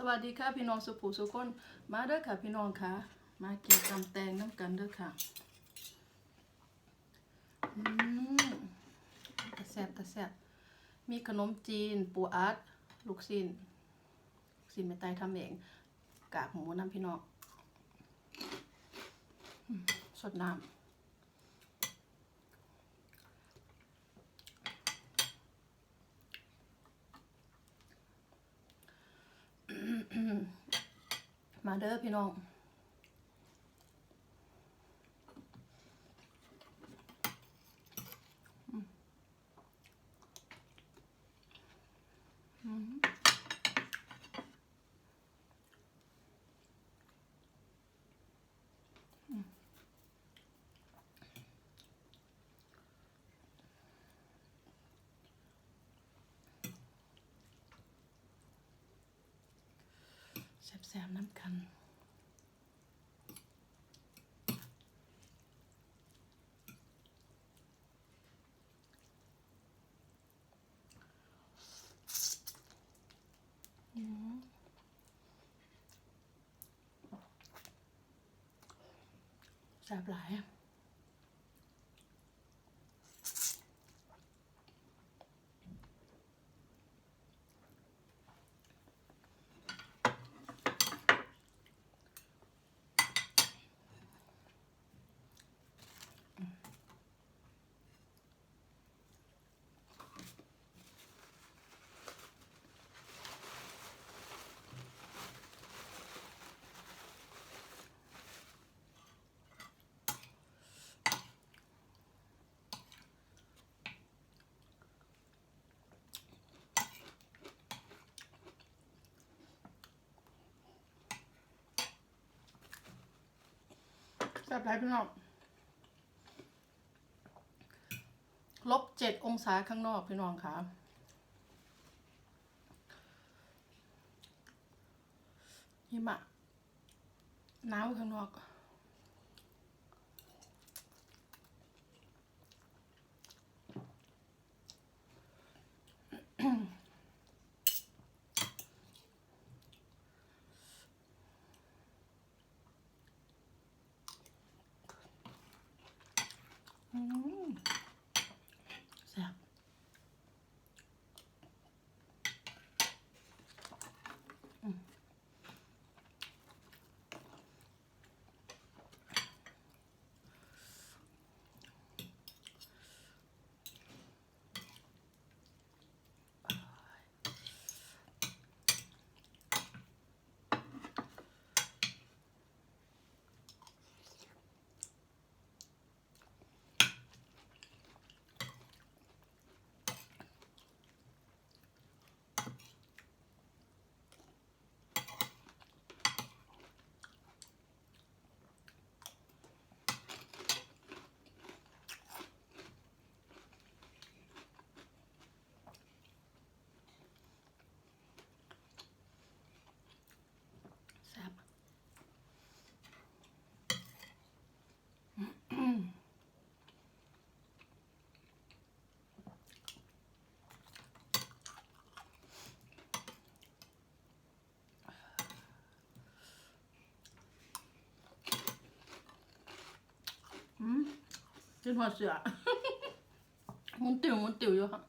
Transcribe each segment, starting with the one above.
สวัสดีค่ะพี่น้องสุภูสุคน มาเด้อค่ะพี่น้องค่ะ มากินตำแตงน้ำกันเด้อค่ะอืมตะแซ่บตะแซ่บมีขนมจีน ปูอัดลูกชิ้นลูกชิ้นแม่ไตทำเอง กากหมูน้ำพี่น้องสดน้ำ มาเด้อพี่น้อง แซ่บๆน้ำกันแซ่บหลายอะ แซ่บหลายพี่น้องลบเจ็ดองศาข้างนอกพี่น้องค่ะหิมะหนาวข้างนอก อืมแซ่บอืมแซ่บอืมอืม กินหัวเสือหมุนติ๋วหมุนติ๋วอยู่ค่ะ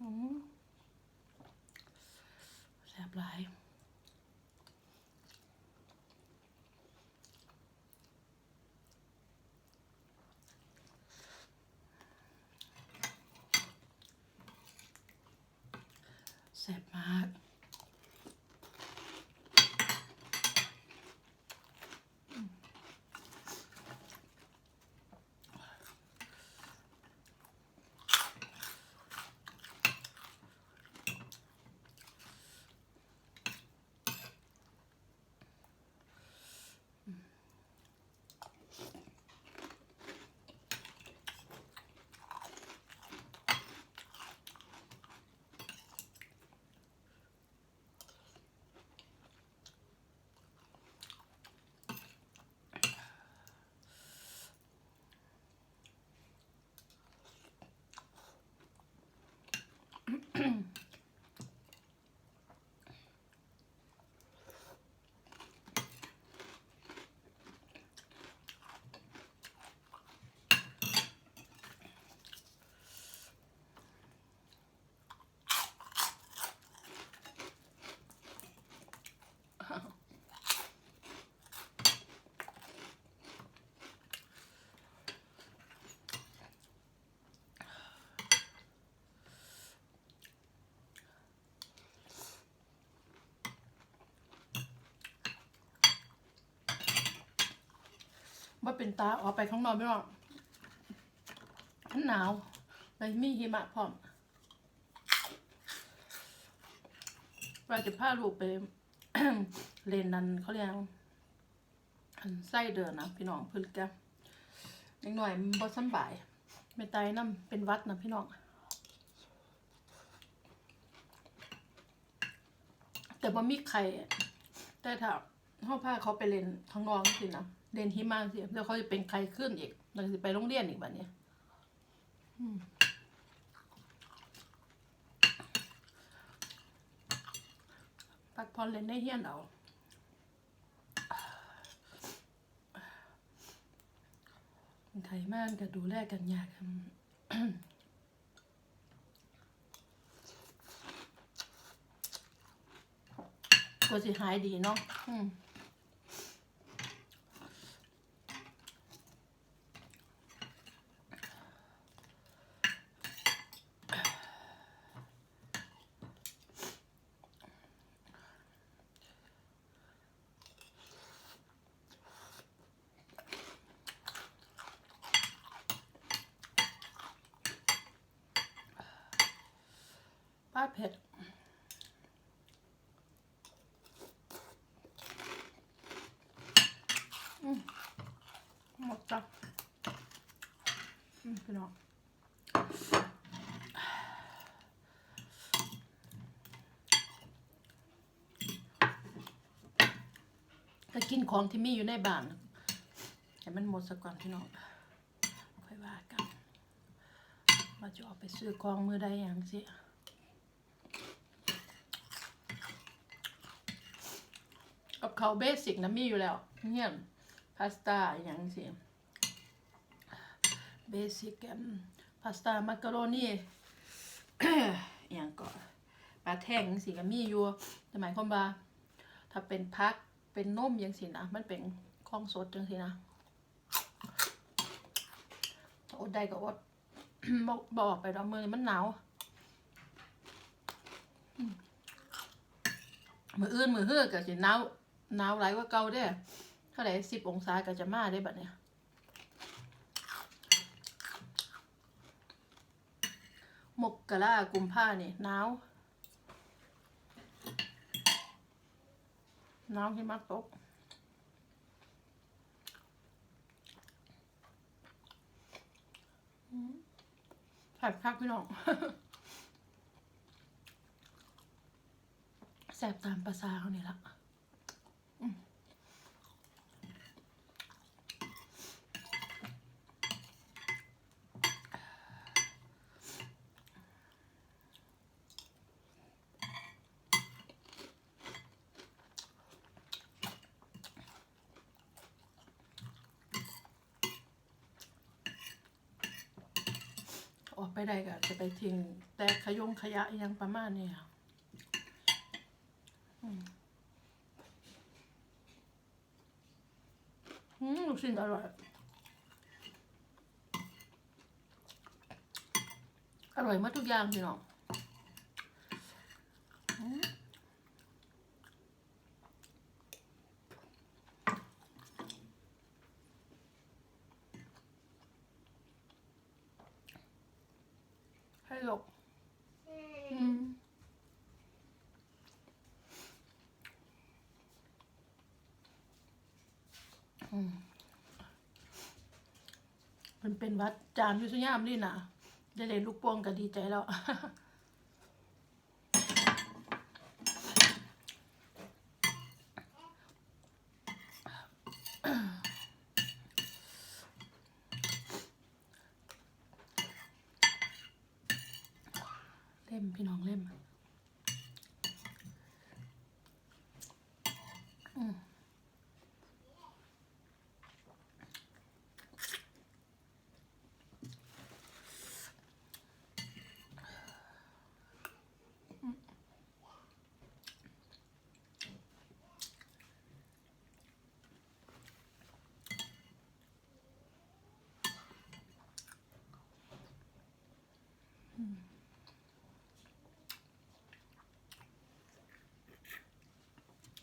แซ่บหลายแซ่บมาก ว่าเป็นตาออกไปข้างนอกไม่หรอกมันหนาวเลยมีหิมะพร้อมว่าจะพาลูกไปเล่นนันเขาเรียกไส้เดือนนะพี่น้องเพื่อนแกนิดหน่อยมันบ่สบายไม่ตายน้ำเป็นวัดนะพี่น้องแต่บ่มีใครแต่ถ้าเขาพาเขาไปเล่นข้างนอกสินะ เล่นหิมะสิแล้วเขาจะเป็นใครขึ้นอีกแล้วจะไปโรงเรียนอีกแบบนี้อืมพักผ่อนเล่นได้เฮียนเอาไทยมากก็ดูแลกันยากอืมก็สิหายดีเนาะ อืมป้าเผ็ดหมดจ้ะอืมพี่น้องก็กินของที่มีอยู่ในบ้านให้มันหมดซะก่อนพี่น้องค่อยว่ากันว่าจะออกไปซื้อของมือใดอย่างสิ กับเขาเบสิกนะมีอยู่แล้วเนี่ยพาสต้าอย่างสิเบสิกพาสต้ามักกะโรนีอย่างก็ปลาแท่งสิก็มีอยู่แต่หมายความว่า ถ้าเป็นพักเป็นนมอย่างสินะมันเป็นของสดจังสินะอดได้ก็อดบอกบอกไปดอกมือมันหนาวมืออื่นมือเฮือกก็สิหนาว หนาวหลายกว่าเก่าเด้เท่าไหร่สิบองศาก็จะมาได้บัดเนี่ยมกกะลากุมผ้านี่หนาวหนาวที่มาตกแสบคักพี่น้องแสบตามภาษาเขานี่ละ ไปได้ก็จะไปทิ้งแต่ขยงขยะยังประมาณนี้ค่ะอืมลูกชิ้นอร่อย อร่อยมากทุกอย่างพี่น้องอืมให้หลบอืมอืมันเป็นวัดจามยุสยามนี่นะได้เล่นลูกโป่งก็ดีใจแล้วเล่มพี่น้องเล่มอื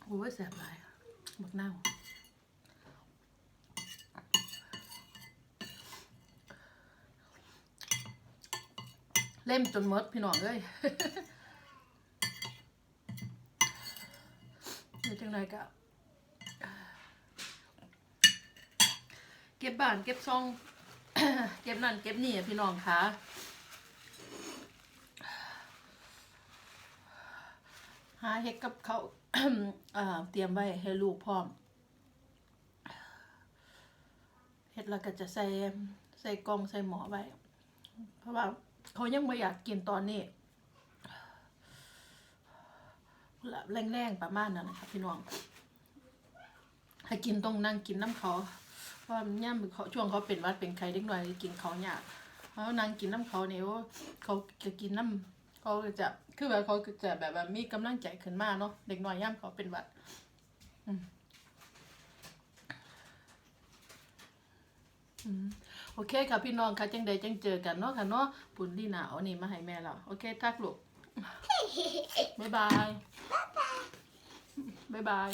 โอ้ยแสบหลายบักเน่าเล่มจนมดพี่น้องเลยเดี๋ยวจังไรก็เก็บบ้านเก็บซอง เก็บนั่นเก็บนี่พี่น้องคะหาเห็ดกับเขา เตรียมไว้ให้ลูกพร้อมเฮ็ดแล้วก็จะใส่ใส่กล่องใส่หมอไว้ เพราะว่าเขายังไม่อยากกินตอนนี้แรงๆประมาณนั้นนะคะพี่น้องให้กินต้องนั่งกินน้ำเขาเพราะย่ามเขาช่วงเขาเป็นวัดเป็นไข้เด็กน่อยกินเขายากเขานั่งกินน้ำเขาเนี่ยว่าเขาจะกินน้ำ เขาก็จะคือแบบเขาก็จะแบบว่ามีกำลังใจขึ้นมาเนาะเด็กน้อยย่ามเขาเป็นหวัดอืมอืมโอเคค่ะพี่น้องค่ะจังใดจังเจอกันเนาะค่ะเนาะปุ่นดีหนาวนี่มาให้แม่เราโอเคทักลูกบ๊ายบายบ๊ายบาย